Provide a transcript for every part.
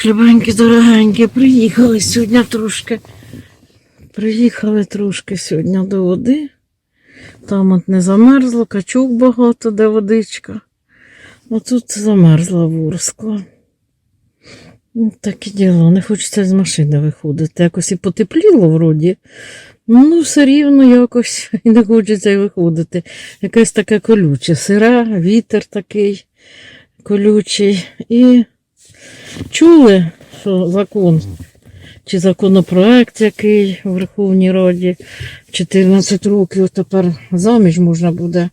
Так, любенькі, дорогенькі, приїхали сьогодні трошки. Приїхали трошки сьогодні до води. Там от не замерзло, качок багато, де водичка. А тут замерзла ворскла. Ну, таке діло, не хочеться з машини виходити. Якось і потепліло вроді. Ну, все рівно якось і не хочеться виходити. Якесь таке колюче, сире, вітер такий колючий. І чули, що закон чи законопроект, який у Верховній Раді 14 років тепер заміж можна буде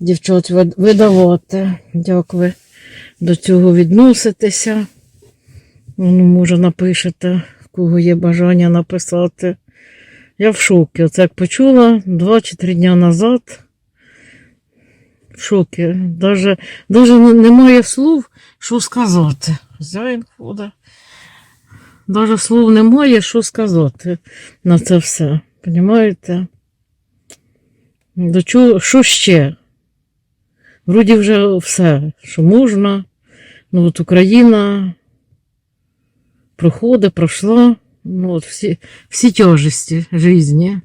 дівчат видавати. Як ви до цього відноситеся? Ну, може, напишете, в кого є бажання написати. Я в шокі. Оце як почула два чи три дня назад. В шокі. Даже, даже немає слов, що сказати. Зяїн ходить. Даже слов немає, що сказати на це все. Понімаєте? До чого, що ще? Вроді вже все, що можна. Ну от Україна проходить, пройшла. Ну, от всі, всі тяжесті житті,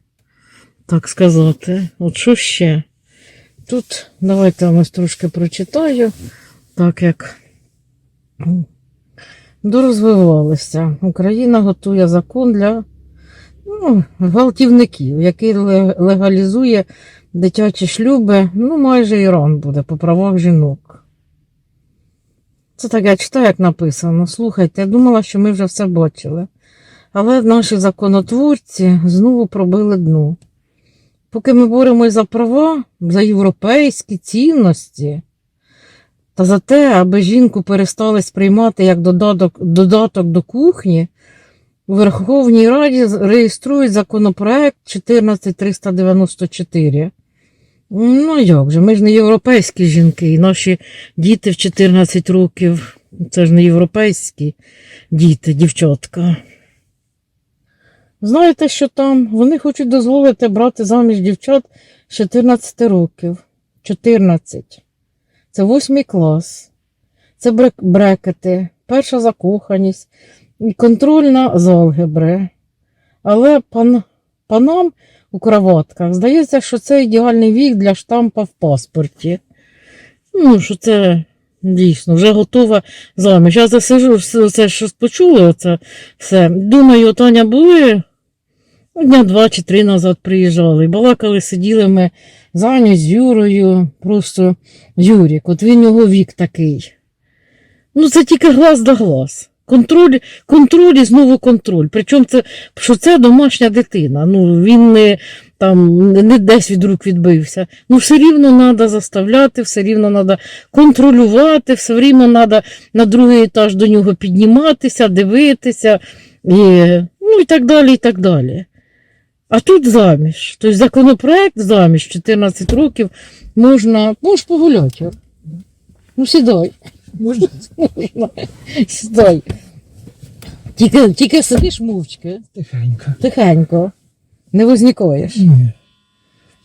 так сказати. От що ще? Тут давайте я вам ось трошки прочитаю, так як м, дорозвивалися. Україна готує закон для ну, гвалтівників, який легалізує дитячі шлюби. Ну, майже Іран буде по правах жінок. Це так я читаю, як написано. Слухайте, я думала, що ми вже все бачили. Але наші законотворці знову пробили дно. Поки ми боремось за права, за європейські цінності, та за те, аби жінку перестали сприймати як додаток, додаток до кухні, у Верховній Раді реєструють законопроект 14394. Ну як же, ми ж не європейські жінки, і наші діти в 14 років, це ж не європейські діти, дівчатка. Знаєте, що там? Вони хочуть дозволити брати заміж дівчат з 14 років. 14. Це восьмий клас. Це брекети, перша закоханість і контрольна з алгебри. Але пан, панам у кроватках здається, що це ідеальний вік для штампа в паспорті. Ну, що це дійсно вже готова заміж. Я засижу, все що почули, оце все. Думаю, Таня були ну, дня два чи три назад приїжджали. Балакали, сиділи ми з Аню, з Юрою, просто Юрік, от він його вік такий. Ну, це тільки глаз да глаз. Контроль, контроль і знову контроль. Причому це, що це домашня дитина. Ну, він не, там, не десь від рук відбився. Ну, все рівно треба заставляти, все рівно треба контролювати, все рівно треба на другий етаж до нього підніматися, дивитися, і, ну і так далі, і так далі. А тут заміж. Тобто законопроект заміж 14 років можна, можеш погуляти. Ну, сідай. Можна? Можна. Сідай. Тільки, тільки сидиш мовчки, Тихенько. тихенько, не возникаєш. Ні.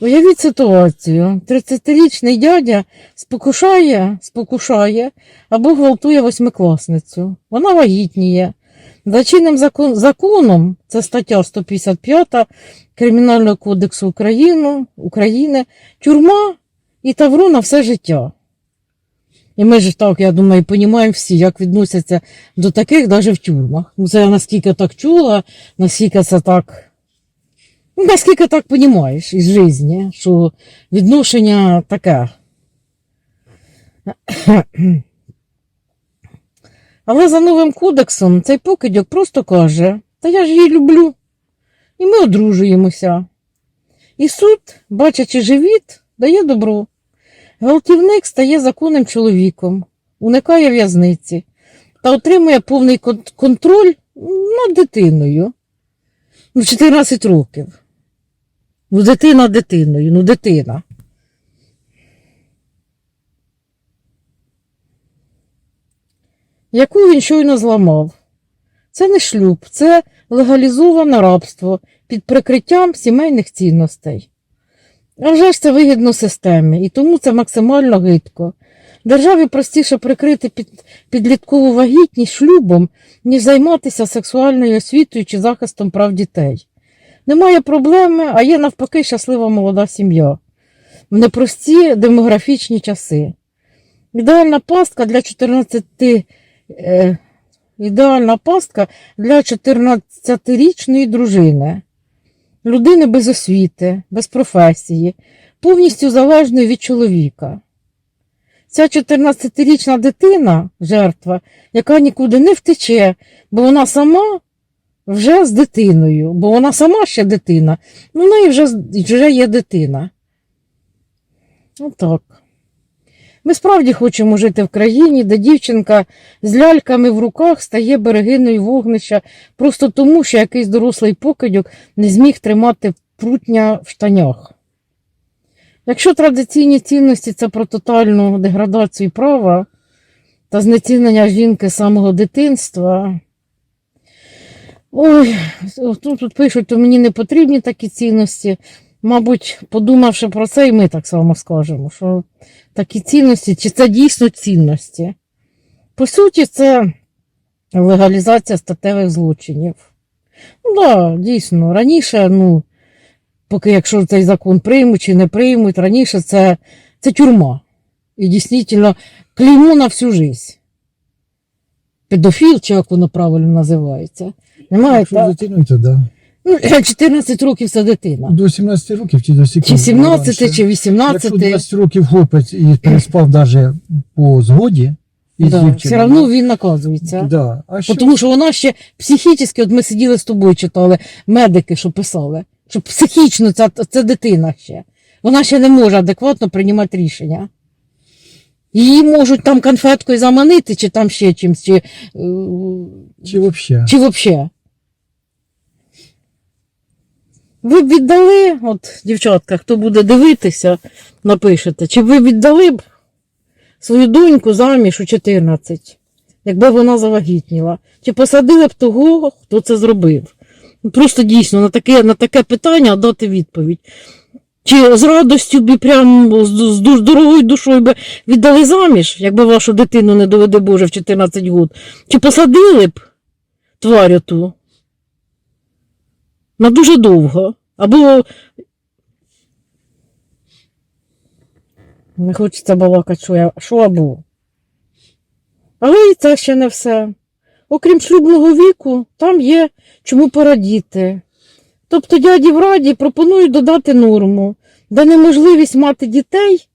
Уявіть ситуацію. 30-річний дядя спокушає, спокушає або гвалтує восьмикласницю. Вона вагітніє. За чинним закон, законом, це стаття 155 Кримінального кодексу України, України, тюрма і тавро на все життя. І ми ж так, я думаю, розуміємо всі, як відносяться до таких навіть в тюрмах. Ну, це я наскільки так чула, наскільки це так. Ну, наскільки так розумієш із житті, що відношення таке. Але за новим кодексом цей покидьок просто каже, та я ж її люблю. І ми одружуємося. І суд, бачачи живіт, дає добро. Гвалтівник стає законним чоловіком, уникає в'язниці та отримує повний контроль над дитиною. Ну, 14 років. Ну, дитина дитиною, ну дитина. Яку він щойно зламав? Це не шлюб, це легалізоване рабство під прикриттям сімейних цінностей. А вже ж це вигідно системі, і тому це максимально гидко. Державі простіше прикрити під, підліткову вагітність шлюбом, ніж займатися сексуальною освітою чи захистом прав дітей. Немає проблеми, а є навпаки щаслива молода сім'я в непрості демографічні часи. Ідеальна пастка для 14 е, ідеальна пастка для 14-річної дружини, людини без освіти, без професії, повністю залежної від чоловіка. Ця 14-річна дитина, жертва, яка нікуди не втече, бо вона сама вже з дитиною, бо вона сама ще дитина, ну, в неї вже, вже є дитина. Отак. Ми справді хочемо жити в країні, де дівчинка з ляльками в руках стає берегиною вогнища просто тому, що якийсь дорослий покидьок не зміг тримати прутня в штанях. Якщо традиційні цінності це про тотальну деградацію права та знецінення жінки самого дитинства. Ой, тут, тут пишуть, то мені не потрібні такі цінності. Мабуть, подумавши про це, і ми так само скажемо, що такі цінності, чи це дійсно цінності. По суті, це легалізація статевих злочинів. Ну да, дійсно, раніше, ну, поки якщо цей закон приймуть чи не приймуть, раніше це, це тюрма. І дійсно клеймо на всю життя. Педофіл, чи як воно правильно називається. Немає Якщо так? з то да. Ну, 14 років це дитина. До 17 років чи до скільки? Чи 17, раніше. чи 18. Якщо 20 років хлопець і переспав навіть по згоді Да, все одно він наказується. Да. А що? Тому що вона ще психічно, от ми сиділи з тобою, читали, медики, що писали, що психічно ця, ця дитина ще. Вона ще не може адекватно приймати рішення. Її можуть там конфеткою заманити, чи там ще чимось, чи, е, Чи взагалі? чи взагалі. Ви б віддали, от, дівчатка, хто буде дивитися, напишете, чи ви віддали б свою доньку заміж у 14, якби вона завагітніла? Чи посадили б того, хто це зробив? Ну, Просто дійсно на таке, на таке питання дати відповідь. Чи з радостю б прям з, з здоровою душою би віддали заміж, якби вашу дитину не доведе Боже в 14 років? Чи посадили б тварю ту? На дуже довго. Або не хочеться балакати, що, я, що або. Але і це ще не все. Окрім шлюбного віку, там є чому порадіти. Тобто дяді в раді пропонують додати норму, де неможливість мати дітей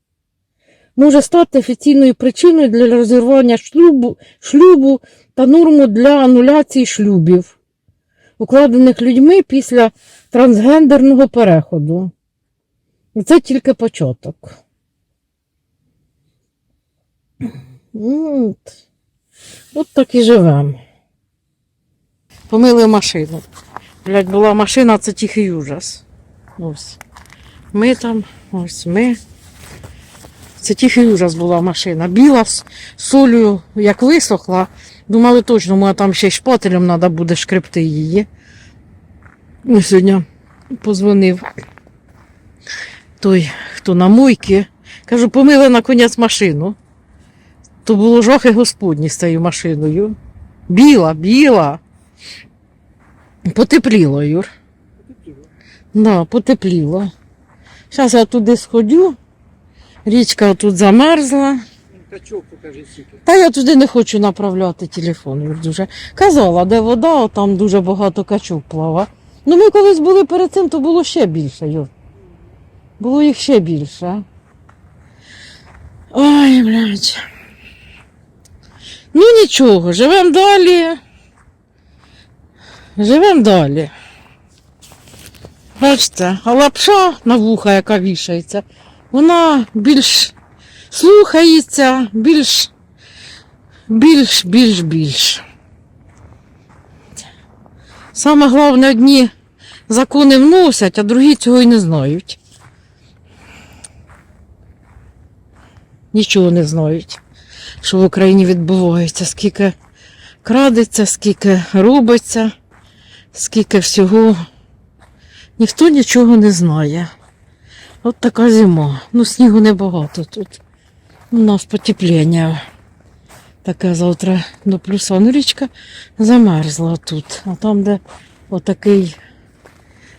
може стати офіційною причиною для розірвання шлюбу, шлюбу та норму для ануляції шлюбів, укладених людьми після трансгендерного переходу. Це тільки початок. От, от так і живемо. Помили машину. Блядь, була машина, це тихий ужас. Ось. Ми там, ось ми. Це тихий ужас була машина. Біла з солью, як висохла. Думали точно, може там ще шпателем треба буде шкребти її. Ну, сьогодні позвонив той, хто на мойки. Кажу, помили наконець машину. То було жахи господні з цією машиною. Біла, біла. Потепліло, Юр. Да, потепліло. Зараз я туди сходю. Річка тут замерзла. Качок покажи скільки. Та я туди не хочу направляти телефон. Дуже. Казала, де вода, там дуже багато качок плава. Ну ми колись були перед цим, то було ще більше, Юр. Було їх ще більше. Ой, блядь. Ну нічого, живемо далі. Живемо далі. Бачите, а лапша на вуха, яка вішається, вона більш слухається, більш, більш, більш, більш. Саме головне, одні закони вносять, а другі цього й не знають. Нічого не знають, що в Україні відбувається, скільки крадеться, скільки робиться, скільки всього. Ніхто нічого не знає. От така зима. Ну, снігу небагато тут. У нас потепління. Таке завтра до плюса. Ну, річка замерзла тут. А там, де отакий,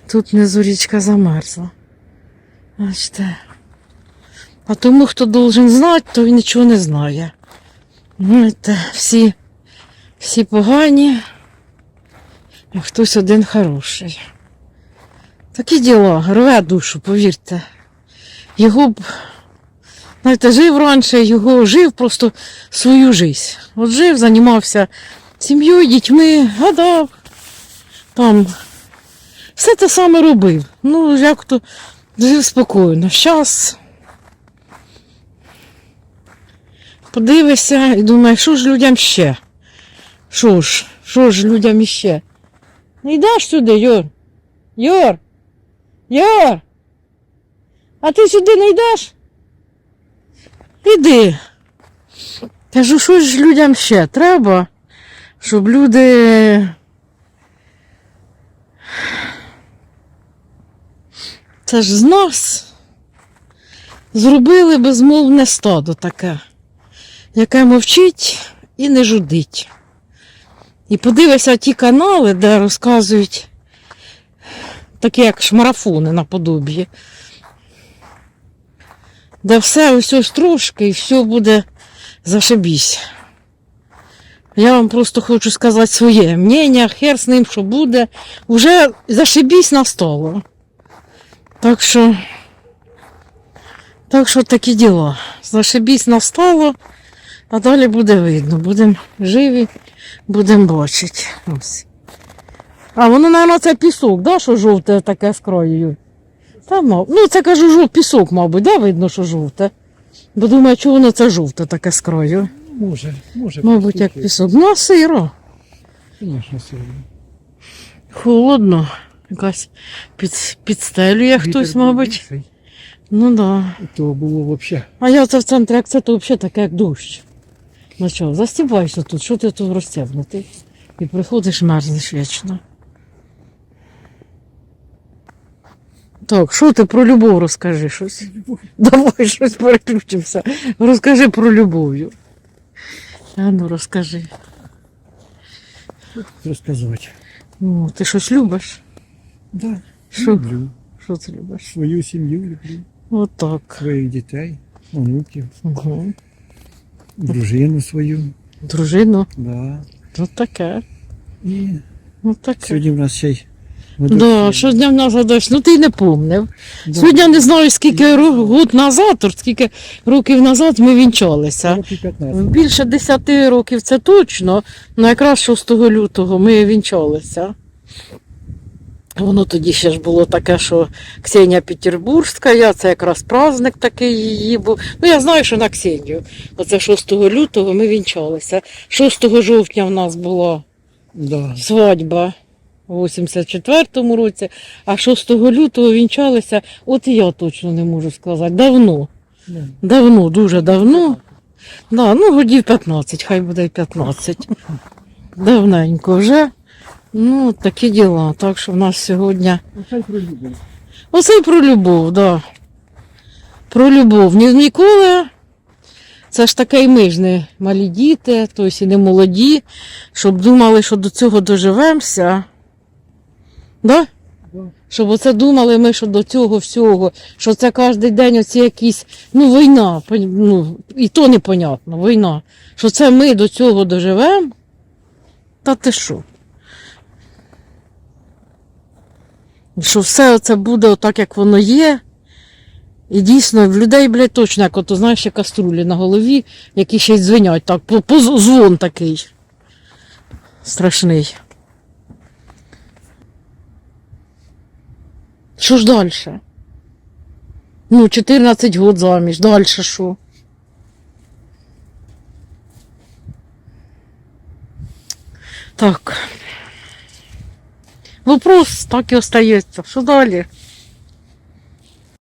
тут внизу річка замерзла. Бачите. А тому, хто должен знати, той нічого не знає. Знаєте, всі, всі погані, а хтось один хороший. Такі діла, рве душу, повірте. Його б, знаєте, жив раніше, його жив просто свою жизнь. От жив, займався сім'єю, дітьми, гадав. Там все те саме робив. Ну, як то жив спокійно. Щас подивишся і думаєш, що ж людям ще? Що ж, що ж людям іще? Не йдеш сюди, Йор. Йор. Йор. А ти сюди не йдеш? Іди. Кажу, що ж людям ще треба, щоб люди. Це ж з нас зробили безмовне стадо таке, яке мовчить і не жудить. І подивися ті канали, де розказують такі як шмарафони наподобі, де все ось ось трошки і все буде зашибісь. Я вам просто хочу сказати своє мнення, хер з ним, що буде. Уже зашибісь настало. Так що, так що такі діла. Зашибісь настало, а далі буде видно. Будемо живі, будемо бачити. Ось. А воно, мабуть, це пісок, да, що жовте таке з краю? Та, мав. Ну, це кажу, жов, пісок, мабуть, да, видно, що жовте. Бо думаю, чого воно це жовте таке з краю? Може, може. Мабуть, як пісок. Ну, а сиро. Звісно, сьогодні. Холодно. Якась під, підстелює хтось, мабуть. Ну да. То було взагалі. А я це в центрі, як це, то взагалі таке, як дощ. Ну що, застібайся тут, що ти тут розтягнутий? І приходиш, мерзнеш вічно. Так, що ти про любов розкажи щось? Давай щось переключимося. Розкажи про любов'ю. А ну розкажи. Розказувати. Ну, ти щось любиш? Да. Що? Люблю. Що ти любиш? Свою сім'ю люблю, Отак. своїх дітей, онуків, Угу. дружину свою. Дружину. Да. Ну таке. І Ну таке. сьогодні в нас ще й Да, що дня назад дощ. Ну ти й не помнив. Да. Сьогодні я не знаю, скільки ро- год назад, от скільки років назад ми вінчалися. Більше 10 років це точно. Ну якраз 6 лютого ми вінчалися. Воно тоді ще ж було таке, що Ксенія Петербурзька, це якраз праздник такий її був. Ну я знаю, що на Ксенію. Оце 6 лютого ми вінчалися. 6 жовтня в нас була Да. свадьба у 84-му році, а 6 лютого вінчалися, от і я точно не можу сказати. Давно. Давно, дуже давно. Да, ну, годів 15, хай буде 15. Давненько вже. Ну, такі діла. Так що в нас сьогодні. Оце про любов. Оце про любов, да. Про любов. Ні, ніколи. Це ж таке і ми ж не малі діти, тобто і не молоді, щоб думали, що до цього доживемося. Да? Щоб оце думали ми, що до цього всього, що це кожен день оці якісь, ну, війна, ну, і то непонятно, війна. Що це ми до цього доживемо. Та ти що? Що все це буде отак, як воно є. І дійсно, в людей, блядь, точно, як ото, знаєш, ще каструлі на голові, які ще й дзвенять так, по, по звон такий. Страшний. Що ж далі? Ну, 14 год заміж, далі що? Так. Вопрос так і остається. Що далі?